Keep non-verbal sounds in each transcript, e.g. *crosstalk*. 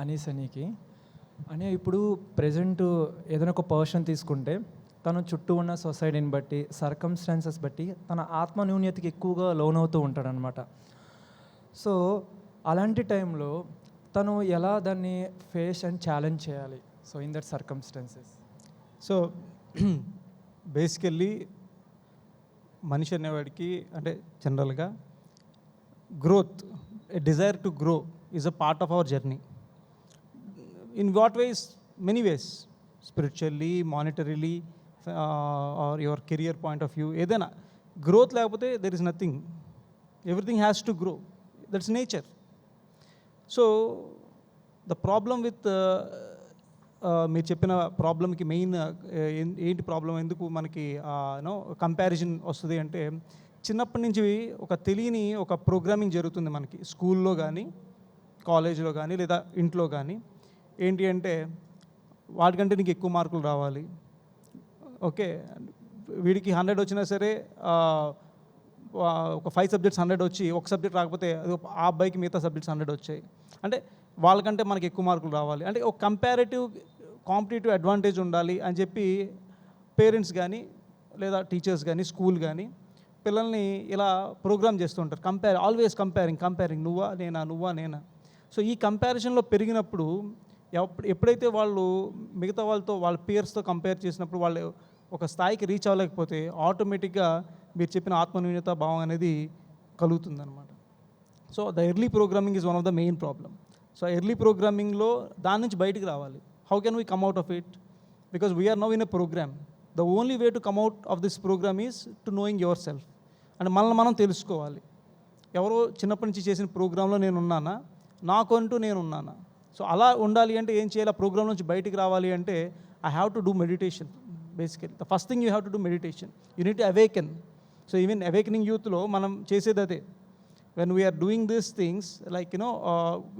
అనీస్ అనికి. ఇప్పుడు ప్రజెంట్ ఏదైనా ఒక పర్సన్ తీసుకుంటే తను చుట్టూ ఉన్న సొసైటీని బట్టి సర్కమ్స్టాన్సెస్ బట్టి తన ఆత్మన్యూన్యతకి ఎక్కువగా లోన్ అవుతూ ఉంటాడనమాట సో అలాంటి టైంలో తను ఎలా దాన్ని ఫేస్ అండ్ ఛాలెంజ్ చేయాలి? So in that circumstances so *clears throat* basically మనిషి అనేవాడికి అంటే జనరల్గా growth desire to grow is a part of our journey. In what ways many ways spiritually monetarily or your career point of view ఏదైనా. Growth లేకపోతే there is nothing everything has to grow that's nature so the problem with మీరు చెప్పిన ప్రాబ్లంకి main uh, ఏంటి problem ఎందుకు మనకి uh, you know comparison వస్తుంది అంటే చిన్నప్పటి నుంచి ఒక తెలియని ఒక ప్రోగ్రామింగ్ జరుగుతుంది మనకి. స్కూల్లో కానీ కాలేజీలో కానీ లేదా ఇంట్లో కానీ ఏంటి అంటే వాటికంటే నీకు ఎక్కువ మార్కులు రావాలి. ఓకే వీడికి హండ్రెడ్ వచ్చినా సరే ఒక ఫైవ్ సబ్జెక్ట్స్ హండ్రెడ్ వచ్చి ఒక సబ్జెక్ట్ రాకపోతే అది ఒక- ఆ అబ్బాయికి మిగతా సబ్జెక్ట్స్ హండ్రెడ్ వచ్చాయి. అంటే వాళ్ళకంటే మనకి ఎక్కువ మార్కులు రావాలి. అంటే ఒక కంపారేటివ్ కాంపిటేటివ్ అడ్వాంటేజ్ ఉండాలి అని చెప్పి పేరెంట్స్ కానీ లేదా టీచర్స్ కానీ స్కూల్ కానీ పిల్లల్ని ఇలా ప్రోగ్రామ్ చేస్తూ ఉంటారు. కంపేర్ ఆల్వేస్ కంపేరింగ్ కంపేరింగ్ నువ్వా నేనా నువ్వా నేనా? సో ఈ కంపారిజన్లో పెరిగినప్పుడు ఎప్పుడైతే వాళ్ళు మిగతా వాళ్ళతో వాళ్ళ పియర్స్తో కంపేర్ చేసినప్పుడు వాళ్ళు ఒక స్థాయికి రీచ్ అవ్వలేకపోతే ఆటోమేటిక్గా మీరు చెప్పిన ఆత్మన్యూన్యత భావం అనేది కలుగుతుందన్నమాట. So the early programming is one of the main problem so early ప్రోగ్రామింగ్లో దాని నుంచి బయటికి రావాలి. How can we come out of it because we're now in a programme the only way to come out of this programme is to knowing yourself and మనల్ని మనం తెలుసుకోవాలి. ఎవరో చిన్నప్పటి నుంచి చేసిన ప్రోగ్రాంలో నేను ఉన్నానా? నాకంటూ నేను ఉన్నానా? సో అలా ఉండాలి అంటే ఏం చేయాలి? ప్రోగ్రామ్ నుంచి బయటికి రావాలి అంటే I have to do meditation basically the first thing you have to do meditation unit awaken so even awakening యూత్లో మనం చేసేది అదే. When we're doing these things like you know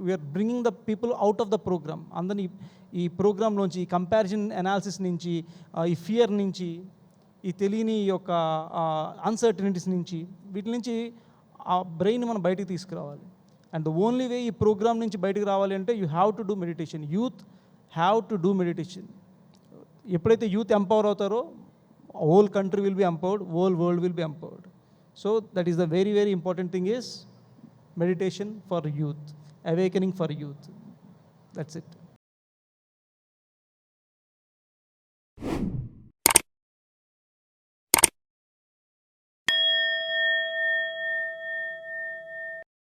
we're bringing the people out of the programme అందరినీ ఈ ప్రోగ్రాంలోంచి ఈ comparison analysis నుంచి ఈ ఫియర్ uh, నుంచి ఈ తెలియని ఈ యొక్క uh, అన్సర్టనిటీస్ నుంచి వీటి నుంచి ఆ బ్రెయిన్ మనం బయటికి తీసుకురావాలి. అండ్ ద ఓన్లీ వే ఈ ప్రోగ్రామ్ నుంచి బయటికి రావాలి అంటే you have to do meditation youth have to do meditation ఎప్పుడైతే యూత్ ఎంపవర్ అవుతారో whole country will be empowered whole world will be empowered so that is the very very important thing is meditation for youth awakening for youth that's it